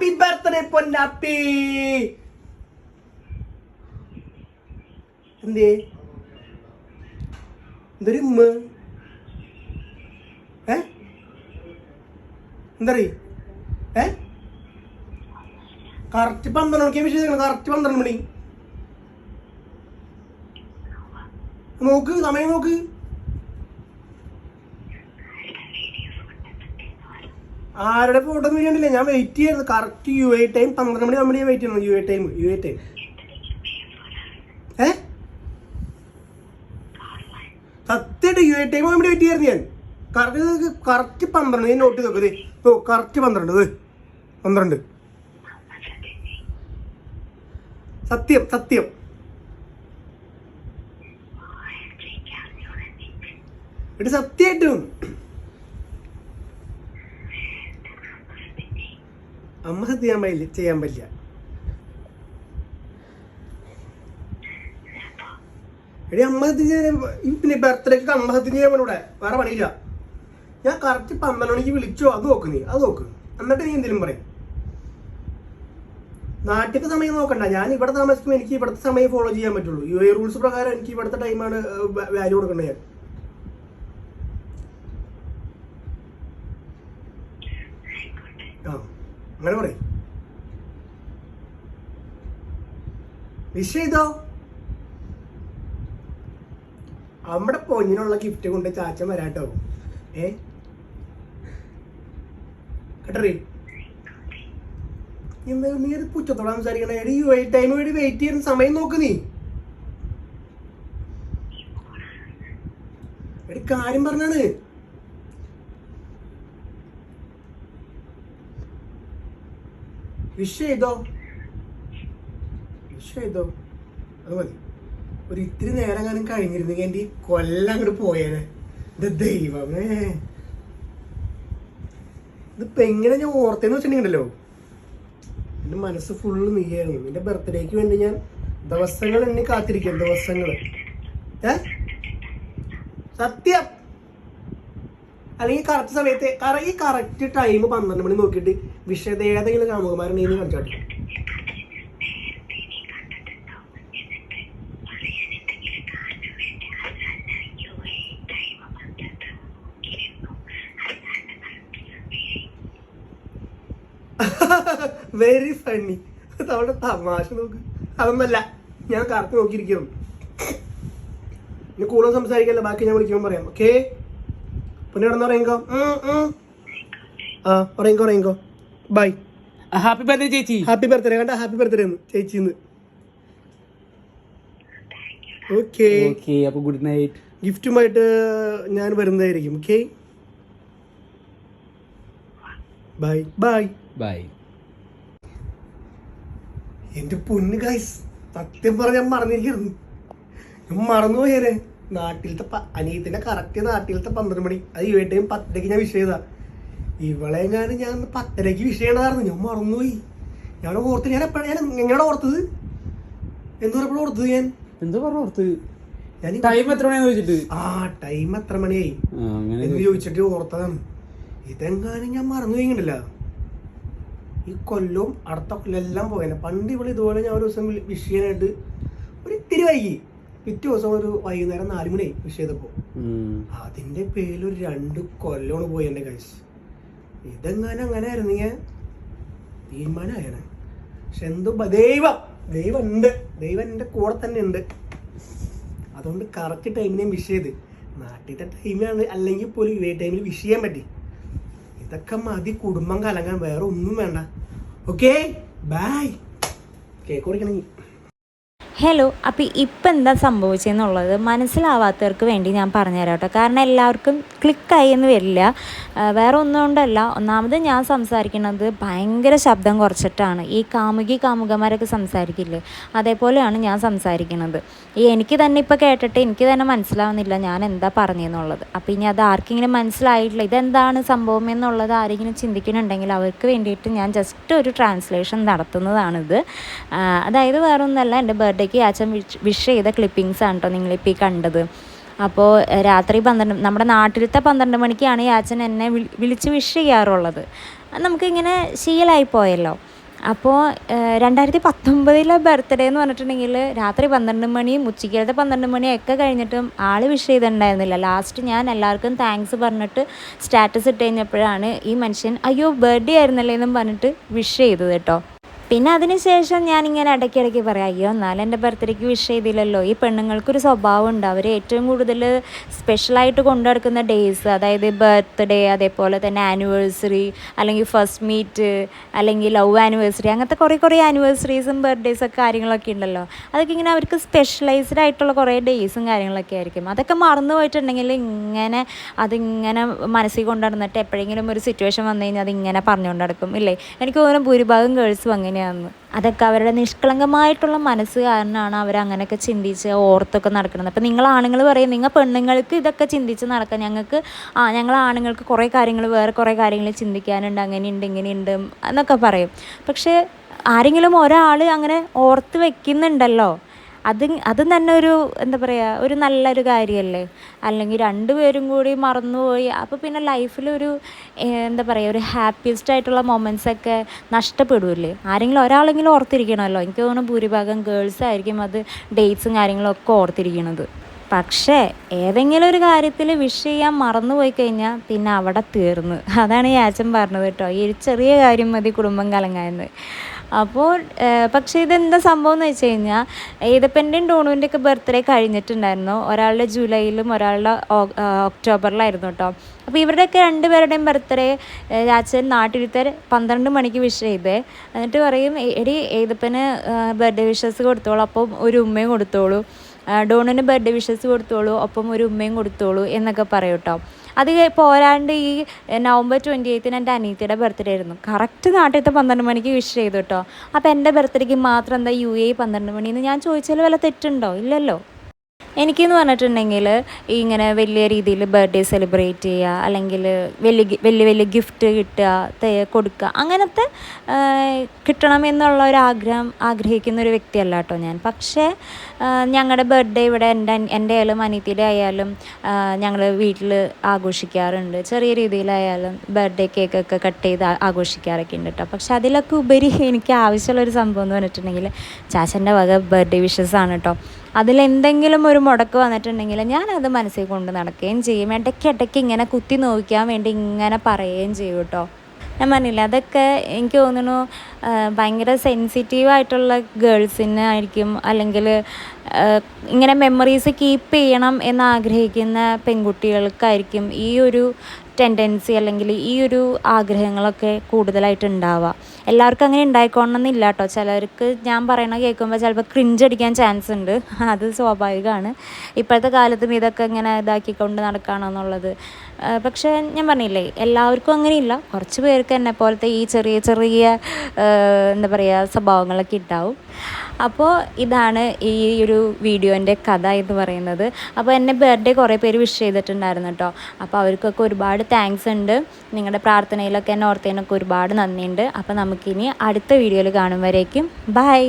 Happy birthday പൊന്നാപ്പി എന്തേ? എന്തൊരു ഉമ്മ? ഏ? എന്താ ഏ? കറക്റ്റ് പന്ത്രണ്ട് മണിക്ക് വിഷയം കറക്റ്റ് പന്ത്രണ്ട് മണി. നോക്ക് സമയം നോക്ക്. ആരുടെ ഫോട്ടോ ഒന്നും ചെയ്യണ്ടില്ല ഞാൻ വെയിറ്റ് ചെയ്യുന്നത് കറക്റ്റ് യു ഐ ടൈം പന്ത്രണ്ട് മണി ഞാൻ വെയിറ്റ് ചെയ്യുന്നു U I time U I time ഏ? സത്യമായിട്ട് യു ഐ ടൈം ആകുമ്പോൾ വെയിറ്റ് ചെയ്യായിരുന്നു ഞാൻ. കറക്റ്റ് കറക്റ്റ് പന്ത്രണ്ട്. നോട്ട് നോക്കത് ഓ കറക്റ്റ് പന്ത്രണ്ട്. പന്ത്രണ്ട്. സത്യം സത്യം. എടി സത്യമായിട്ടും. അമ്മ ചെയ്യാൻ പറ്റില്ല ചെയ്യാൻ പറ്റില്ല. എടി അമ്മ പിന്നെ ബർത്ത്ഡേക്ക് അമ്മ ചെയ്യാൻ ഇവിടെ വേറെ പണിയില്ല. ഞാൻ കറക്റ്റ് പന്ത്രണ്ട് മണിക്ക് വിളിച്ചോ അത് നോക്ക് നീ അത് നോക്ക്. എന്നിട്ട് നീ എന്തെങ്കിലും പറയും. നാട്ടിലത്തെ സമയം നോക്കണ്ട. ഞാൻ ഇവിടെ താമസിക്കുമ്പോൾ എനിക്ക് ഇവിടുത്തെ സമയം ഫോളോ ചെയ്യാൻ പറ്റുള്ളൂ. യു എ റൂൾസ് പ്രകാരം എനിക്ക് ഇവിടുത്തെ ടൈമാണ് വാല്യൂ കൊടുക്കേണ്ടത് ഞാൻ. ആ. അങ്ങനെ പറയും. വിഷ് ചെയ്തോ നമ്മുടെ പൊന്നിനുള്ള ഗിഫ്റ്റ് കൊണ്ട് ചാച്ചൻ വരാട്ടോ. ഏ? കേട്ടറി നീ അത് പുച്ഛത്തോടെ സംസാരിക്കണേ? എടി യു ഐ ടൈം വേണ്ടി വെയിറ്റ് ചെയ്യുന്ന സമയം നോക്ക് നീ. എടി കാര്യം പറഞ്ഞാണ്. വിഷ് ചെയ്തോ അത് മതി. ഒരു ഇത്തിരി നേരം കാലം കഴിഞ്ഞിരുന്നെങ്കിൽ എന്റെ ഈ കൊല്ലം അങ്ങോട്ട് പോയേനെ. ദൈവമേ. ഇതിപ്പോ എങ്ങനെ ഞാൻ ഓർത്തേന്ന് വെച്ചിട്ടുണ്ടെങ്കിലോ? എന്റെ മനസ്സ് ഫുള്ള് നീയായിരുന്നു. എന്റെ ബർത്ത്ഡേക്ക് വേണ്ടി ഞാൻ ദിവസങ്ങൾ എന്നെ കാത്തിരിക്കും. ദിവസങ്ങൾ. ഏ? സത്യം. അല്ലെങ്കിൽ കറക്റ്റ് സമയത്ത് ഈ കറക്റ്റ് ടൈം പന്ത്രണ്ട് മണി നോക്കിയിട്ട് വിഷയത ഏതെങ്കിലും കാമുകമാരെ നീ കാണിച്ചാട്ടി വെരി ഫണ്ണി അവളുടെ തമാശ നോക്ക്. അതൊന്നല്ല. ഞാൻ കറക്റ്റ് നോക്കിയിരിക്കുന്നു. ഇനി കൂടുതൽ സംസാരിക്കല്ല? ബാക്കി ഞാൻ വിളിക്കുമ്പോൾ പറയാം. ഓക്കേ പിന്നെ കിടന്ന് പറയുങ്കോ ആ പറയുങ്കോ പറയുങ്കോ ബൈ ഹാപ്പി ബർത്ത്ഡേ ചേച്ചി. ഹാപ്പി ബർത്ത്ഡേ കണ്ട ഹാപ്പി ബർത്ത്ഡേ എന്ന് ചേച്ചിന്ന്. ഓക്കേ ഓക്കെ അപ്പൊ ഗുഡ് നൈറ്റ് ഗിഫ്റ്റുമായിട്ട് ഞാൻ വരുന്നതായിരിക്കും ഓക്കെ ബൈ ബൈ ബൈ എന്റെ പൊന്ന് ഗൈസ് സത്യം പറഞ്ഞ ഞാൻ മറന്നിരിക്കുന്നു. ഞാൻ മറന്നുപോയേരെ നാട്ടിലത്തെ അനിയത്തിന്റെ കറക്റ്റ് നാട്ടിലത്തെ പന്ത്രണ്ട് മണി. അത് യു ടൈം പത്തരയ്ക്ക് ഞാൻ വിഷ് ചെയ്താ ഇവളെങ്ങാനും ഞാൻ പത്തരയ്ക്ക് വിഷ് ചെയ്യണതായിരുന്നു. ഞാൻ മറന്നുപോയി. ഞാൻ ഓർത്ത് ഞാൻ എപ്പോഴാണ് ഞാൻ എങ്ങനെയാണ് ഓർത്തത്? എന്ത് പറഞ്ഞപ്പോഴും ഓർത്തത് ഞാൻ? എന്താ പറഞ്ഞു ഓർത്തത് ഞാൻ ടൈം എത്ര മണിയാന്ന് ചോദിച്ചിട്ട്? ആ ടൈം എത്ര മണിയായി? എന്ന് ചോദിച്ചിട്ട് ഓർത്തതാണ്. ഇതെങ്ങാനും ഞാൻ മറന്നു കഴിഞ്ഞിട്ടില്ല ഈ കൊല്ലവും അടുത്ത കൊല്ലം എല്ലാം പോയേനെ പണ്ട് ഇവിടെ ഇതുപോലെ ഞാൻ ഒരു ദിവസം വിഷയനായിട്ട് ഒരു ഇത്തിരി വൈകി. പിറ്റേ ദിവസം ഒരു വൈകുന്നേരം നാല് മണിയായി കൃഷി ചെയ്തപ്പോൾ ഉം. അതിന്റെ പേരിൽ ഒരു രണ്ട് കൊല്ലോണ് പോയി എന്റെ കൈസ് ഇതെങ്ങാനും അങ്ങനെ ആയിരുന്നെങ്കിൽ തീരുമാനമായാണ് പക്ഷെ എന്തോ ദൈവം ദൈവം ഉണ്ട് ദൈവം എന്റെ കൂടെ തന്നെ ഉണ്ട്. അതുകൊണ്ട് കറക്റ്റ് ടൈമിനെ വിഷ് ചെയ്ത്. നാട്ടിലത്തെ ടൈമിലാണ് അല്ലെങ്കിൽ പോലും ഇതേ ടൈമിൽ വിഷ് ചെയ്യാൻ പറ്റി. ഇതൊക്കെ മതി കുടുംബം കലങ്ങാൻ വേറെ ഒന്നും വേണ്ട. ഓക്കെ ബൈ കേക്ക് കുടിക്കണമെങ്കിൽ ഹലോ അപ്പോൾ ഇപ്പം എന്താ സംഭവിച്ചതെന്നുള്ളത് മനസ്സിലാവാത്തവർക്ക് വേണ്ടി ഞാൻ പറഞ്ഞുതരാം കേട്ടോ. കാരണം എല്ലാവർക്കും ക്ലിക്കായി എന്ന് വരില്ല. വേറെ ഒന്നുകൊണ്ടല്ല. ഒന്നാമത് ഞാൻ സംസാരിക്കുന്നത് ഭയങ്കര ശബ്ദം കുറച്ചിട്ടാണ്. ഈ കാമുകി കാമുകന്മാരൊക്കെ സംസാരിക്കില്ലേ? അതേപോലെയാണ് ഞാൻ സംസാരിക്കുന്നത്. ഈ എനിക്ക് തന്നെ ഇപ്പോൾ കേട്ടിട്ട് എനിക്ക് തന്നെ മനസ്സിലാവുന്നില്ല ഞാൻ എന്താ പറഞ്ഞതെന്നുള്ളത് അപ്പോൾ ഇനി അത് ആർക്കെങ്കിലും മനസ്സിലായിട്ടില്ല. ഇതെന്താണ് സംഭവം എന്നുള്ളത് ആരെങ്കിലും ചിന്തിക്കുന്നുണ്ടെങ്കിൽ അവർക്ക് വേണ്ടിയിട്ട് ഞാൻ ജസ്റ്റ് ഒരു ട്രാൻസ്ലേഷൻ നടത്തുന്നതാണിത്. അതായത് വേറൊന്നല്ല എന്റെ എന്റെ ബർത്ത്ഡേക്ക് അച്ഛൻ വിഷ് ചെയ്ത ക്ലിപ്പിങ്സ് ആണ് കേട്ടോ നിങ്ങളിപ്പോൾ ഈ കണ്ടത്. അപ്പോൾ രാത്രി പന്ത്രണ്ട് നമ്മുടെ നാട്ടിലത്തെ പന്ത്രണ്ട് മണിക്കാണ് അച്ഛൻ എന്നെ വിളി വിളിച്ച് വിഷ് ചെയ്യാറുള്ളത്. നമുക്കിങ്ങനെ ശീലമായി പോയല്ലോ. അപ്പോൾ രണ്ടായിരത്തി പത്തൊമ്പതിലെ ബർത്ത്ഡേ എന്ന് പറഞ്ഞിട്ടുണ്ടെങ്കിൽ രാത്രി പന്ത്രണ്ട് മണിയും ഉച്ചയ്ക്കത്തെ പന്ത്രണ്ട് മണിയും ഒക്കെ കഴിഞ്ഞിട്ടും ആൾ വിഷ് ചെയ്തിട്ടുണ്ടായിരുന്നില്ല. ലാസ്റ്റ് ഞാൻ എല്ലാവർക്കും താങ്ക്സ് പറഞ്ഞിട്ട് സ്റ്റാറ്റസ് ഇട്ട് കഴിഞ്ഞപ്പോഴാണ് ഈ മനുഷ്യൻ അയ്യോ ബർത്ത്ഡേ ആയിരുന്നല്ലേ എന്നും പറഞ്ഞിട്ട് വിഷ് ചെയ്തത് കേട്ടോ പിന്നെ അതിനുശേഷം ഞാനിങ്ങനെ ഇടയ്ക്കിടയ്ക്ക് പറയാം അയ്യോ എന്നാലും എന്റെ ബർത്ത്ഡേക്ക് വിഷ് ചെയ്തില്ലല്ലോ. ഈ പെണ്ണുങ്ങൾക്കൊരു സ്വഭാവം ഉണ്ട് അവർ ഏറ്റവും കൂടുതൽ സ്പെഷ്യലായിട്ട് കൊണ്ടുനടക്കുന്ന ഡേയ്സ് അതായത് ബർത്ത്ഡേ അതേപോലെ തന്നെ ആനിവേഴ്സറി അല്ലെങ്കിൽ ഫസ്റ്റ് മീറ്റ് അല്ലെങ്കിൽ ലവ് ആനിവേഴ്സറി അങ്ങനത്തെ കുറേ കുറേ ആനിവേഴ്സറീസും ബർത്ത്ഡേസും കാര്യങ്ങളൊക്കെ ഉണ്ടല്ലോ. അതൊക്കെ ഇങ്ങനെ അവർക്ക് സ്പെഷ്യലൈസ്ഡ് ആയിട്ടുള്ള കുറേ ഡേയ്സും കാര്യങ്ങളൊക്കെ ആയിരിക്കും. അതൊക്കെ മറന്നു പോയിട്ടുണ്ടെങ്കിൽ ഇങ്ങനെ അതിങ്ങനെ മനസ്സിൽ കൊണ്ടു നടന്നിട്ട് എപ്പോഴെങ്കിലും ഒരു സിറ്റുവേഷൻ വന്നു കഴിഞ്ഞാൽ അതിങ്ങനെ പറഞ്ഞുകൊണ്ട് നടക്കും ഇല്ലേ? എനിക്ക് തോന്നുന്നു ഭൂരിഭാഗം ഗേൾസും അങ്ങനെയാണെന്ന് അതൊക്കെ അവരുടെ നിഷ്കളങ്കമായിട്ടുള്ള മനസ്സ് കാരണമാണ് അവർ അങ്ങനെയൊക്കെ ചിന്തിച്ച് ഓർത്തൊക്കെ നടക്കുന്നത്. അപ്പം നിങ്ങൾ ആണുങ്ങൾ പറയും നിങ്ങൾ പെണ്ണുങ്ങൾക്ക് ഇതൊക്കെ ചിന്തിച്ച് നടക്കാം. ഞങ്ങൾക്ക് ആ ഞങ്ങൾ ആണുങ്ങൾക്ക് കുറേ കാര്യങ്ങൾ വേറെ കുറേ കാര്യങ്ങൾ ചിന്തിക്കാനുണ്ട്. അങ്ങനെയുണ്ട് ഇങ്ങനെയുണ്ട് എന്നൊക്കെ പറയും. പക്ഷേ ആരെങ്കിലും ഒരാൾ അങ്ങനെ ഓർത്ത് വെക്കുന്നുണ്ടല്ലോ അത് അത് തന്നെ ഒരു എന്താ പറയുക ഒരു നല്ലൊരു കാര്യമല്ലേ അല്ലെങ്കിൽ രണ്ടുപേരും കൂടി മറന്നുപോയി അപ്പോൾ പിന്നെ ലൈഫിലൊരു എന്താ പറയുക ഒരു ഹാപ്പിയസ്റ്റ് ആയിട്ടുള്ള മൊമെൻസൊക്കെ ഒക്കെ നഷ്ടപ്പെടില്ലേ? ആരെങ്കിലും ഒരാളെങ്കിലും ഓർത്തിരിക്കണമല്ലോ. എനിക്ക് തോന്നുന്നു ഭൂരിഭാഗം ഗേൾസ് ആയിരിക്കും അത് ഡേറ്റ്സും കാര്യങ്ങളും ഒക്കെ ഓർത്തിരിക്കണത്. പക്ഷേ ഏതെങ്കിലും ഒരു കാര്യത്തിൽ വിഷ് ചെയ്യാൻ മറന്നുപോയി കഴിഞ്ഞാൽ പിന്നെ അവിടെ തീർന്നു. അതാണ് ഈ അച്ഛൻ പറഞ്ഞത് കേട്ടോ. ഈ ഒരു ചെറിയ കാര്യം മതി കുടുംബം കലങ്ങായെന്ന്. അപ്പോൾ പക്ഷേ ഇതെന്താ സംഭവം എന്ന് വെച്ച് കഴിഞ്ഞാൽ ഏതപ്പന്റെയും ഡോണുവിന്റെ ഒക്കെ ബർത്ത്ഡേ കഴിഞ്ഞിട്ടുണ്ടായിരുന്നു. ഒരാളുടെ ജൂലൈയിലും ഒരാളുടെ ഒക്ടോബറിലായിരുന്നു കേട്ടോ. അപ്പോൾ ഇവരുടെയൊക്കെ രണ്ടുപേരുടെയും ബർത്ത്ഡേ അച്ഛൻ നാട്ടിലത്തെ പന്ത്രണ്ട് മണിക്ക് വിഷ് ചെയ്തേ. എന്നിട്ട് പറയും എടി ഏതപ്പന് ബർത്ത്ഡേ വിഷസ് കൊടുത്തോളൂ. അപ്പം ഒരു ഉമ്മയും കൊടുത്തോളൂ. ഡോണിന് ബർത്ത്ഡേ വിഷസ് കൊടുത്തോളൂ ഒപ്പം ഒരു ഉമ്മയും കൊടുത്തോളൂ എന്നൊക്കെ പറയും കേട്ടോ. അത് പോരാണ്ട് ഈ നവംബർ ട്വന്റി എയ്ത്തിന് എന്റെ അനീത്തിയുടെ ബർത്ത്ഡേ ആയിരുന്നു. കറക്റ്റ് നാട്ടിലത്തെ പന്ത്രണ്ട് മണിക്ക് വിഷ് ചെയ്തു കേട്ടോ. അപ്പോൾ എന്റെ ബർത്ത്ഡേക്ക് മാത്രം എന്താ യു എ പന്ത്രണ്ട് മണിന്ന് ഞാൻ ചോദിച്ചാൽ വല്ല തെറ്റുണ്ടോ? ഇല്ലല്ലോ. എനിക്കെന്ന് പറഞ്ഞിട്ടുണ്ടെങ്കിൽ ഇങ്ങനെ വലിയ രീതിയിൽ ബർത്ത്ഡേ സെലിബ്രേറ്റ് ചെയ്യുക അല്ലെങ്കിൽ വലിയ വലിയ വലിയ ഗിഫ്റ്റ് കിട്ടുക കൊടുക്കുക അങ്ങനത്തെ കിട്ടണമെന്നുള്ള ഒരു ആഗ്രഹം ആഗ്രഹിക്കുന്ന ഒരു വ്യക്തിയല്ല കേട്ടോ ഞാൻ. പക്ഷേ ഞങ്ങളുടെ ബർത്ത്ഡേ ഇവിടെ എന്റെ എന്റെ ആയാലും അനിയത്തിയുടെ ആയാലും ഞങ്ങൾ വീട്ടിൽ ആഘോഷിക്കാറുണ്ട്. ചെറിയ രീതിയിലായാലും ബർത്ത്ഡേ കേക്കൊക്കെ കട്ട് ചെയ്ത് ആഘോഷിക്കാറൊക്കെ ഉണ്ട് കേട്ടോ. പക്ഷെ അതിലൊക്കെ ഉപരി എനിക്ക് ആവശ്യമുള്ള ഒരു സംഭവം എന്ന് പറഞ്ഞിട്ടുണ്ടെങ്കിൽ ചാച്ചന്റെ വക ബർത്ത്ഡേ വിഷസ് ആണ് കേട്ടോ. അതിലെന്തെങ്കിലും ഒരു മുടക്ക് വന്നിട്ടുണ്ടെങ്കിൽ ഞാനത് മനസ്സിൽ കൊണ്ട് നടക്കുകയും ചെയ്യും. ഇടയ്ക്ക് ഇടയ്ക്ക് ഇങ്ങനെ കുത്തി നോക്കാൻ വേണ്ടി ഇങ്ങനെ പറയുകയും ചെയ്യും കേട്ടോ. ഞാൻ പറഞ്ഞില്ല അതൊക്കെ എനിക്ക് തോന്നുന്നു ഭയങ്കര സെൻസിറ്റീവ് ആയിട്ടുള്ള ഗേൾസിന് ആയിരിക്കും. അല്ലെങ്കിൽ ഇങ്ങനെ മെമ്മറീസ് കീപ്പ് ചെയ്യണം എന്ന് ആഗ്രഹിക്കുന്ന പെൺകുട്ടികൾക്കായിരിക്കും ഈ ഒരു ടെൻഡൻസി അല്ലെങ്കിൽ ഈ ഒരു ആഗ്രഹങ്ങളൊക്കെ കൂടുതലായിട്ട് ഉണ്ടാവുക എല്ലാവർക്കും അങ്ങനെ ഉണ്ടായിക്കോണമെന്നില്ല കേട്ടോ ചിലർക്ക് ഞാൻ പറയണ കേൾക്കുമ്പോൾ ചിലപ്പോൾ ക്രിഞ്ച് അടിക്കാൻ ചാൻസ് ഉണ്ട്. അത് സ്വാഭാവികമാണ്. ഇപ്പോഴത്തെ കാലത്തും ഇതൊക്കെ ഇങ്ങനെ ഇതാക്കിക്കൊണ്ട് നടക്കുകയാണെന്നുള്ളത് പക്ഷേ ഞാൻ പറഞ്ഞില്ലേ എല്ലാവർക്കും അങ്ങനെയില്ല. കുറച്ച് പേർക്ക് എന്നെ പോലത്തെ ഈ ചെറിയ ചെറിയ എന്താ പറയുക സ്വഭാവങ്ങളൊക്കെ ഉണ്ടാവും അപ്പോൾ ഇതാണ് ഈ ഒരു വീഡിയോന്റെ കഥ എന്ന് പറയുന്നത്. അപ്പോൾ എന്നെ ബർത്ത്ഡേ കുറേ പേര് വിഷ് ചെയ്തിട്ടുണ്ടായിരുന്നു കേട്ടോ അപ്പോൾ അവർക്കൊക്കെ ഒരുപാട് താങ്ക്സ് ഉണ്ട്. നിങ്ങളുടെ പ്രാർത്ഥനയിലൊക്കെ എന്നെ ഓർത്തതിനൊക്കെ ഒരുപാട് നന്ദിയുണ്ട്. അപ്പോൾ നമുക്കിനി അടുത്ത വീഡിയോയിൽ കാണും വരേക്കും. ബൈ